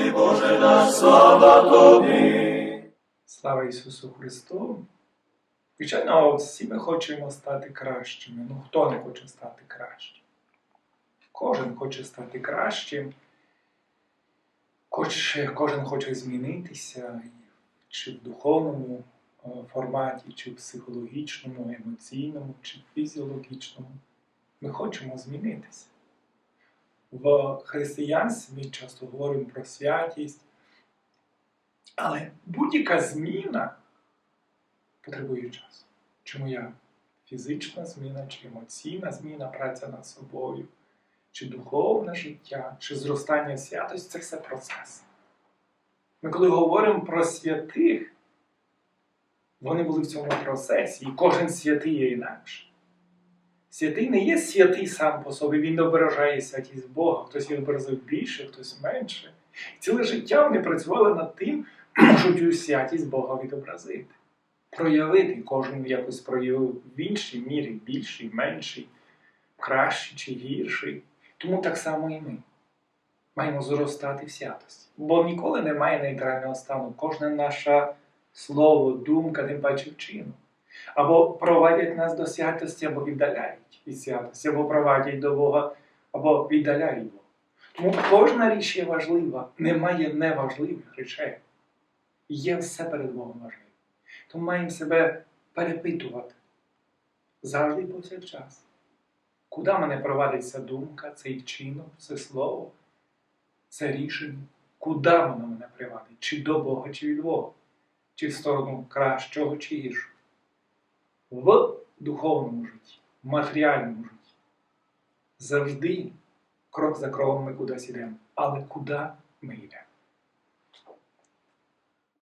тобі, Боже наш, слава тобі. Слава Ісусу Христу! Звичайно, всі ми хочемо стати кращими. Ну хто не хоче стати кращим? Кожен хоче стати кращим. Кожен хоче змінитися чи в духовному е, форматі, чи в психологічному, емоційному, чи фізіологічному. Ми хочемо змінитися. В християнстві ми часто говоримо про святість, але будь-яка зміна потребує часу. Чому я фізична зміна, чи емоційна зміна, праця над собою, чи духовне життя, чи зростання святості це все процес. Ми коли говоримо про святих, вони були в цьому процесі, і кожен святий є інакший. Святий не є святий сам по собі, він ображає святість Бога. Хтось її образив більше, хтось менше. Ціле життя вони працювали над тим, щоб цю святість Бога відобразити. Проявити, кожен якось проявив в іншій мірі, більший, менший, кращий чи гірший. Тому так само і ми маємо зростати в святості. Бо ніколи немає нейтрального стану. Кожне наше слово, думка, тим паче вчинок. Або проводять нас до святості, або віддаляють від святості, або проводять до Бога, або віддаляють Бога. Тому кожна річ є важлива, немає неважливих речей. Є все перед Богом важливе. Тому маємо себе перепитувати завжди і повсякчас. Куди мене провадить ця думка, цей вчинок, це слово, це рішення? Куди воно мене приводить? Чи до Бога, чи від Бога? Чи в сторону кращого, чи гіршого? В духовному житті, в матеріальному житті. Завжди крок за кроком ми кудись йдемо. Але куди ми йдемо?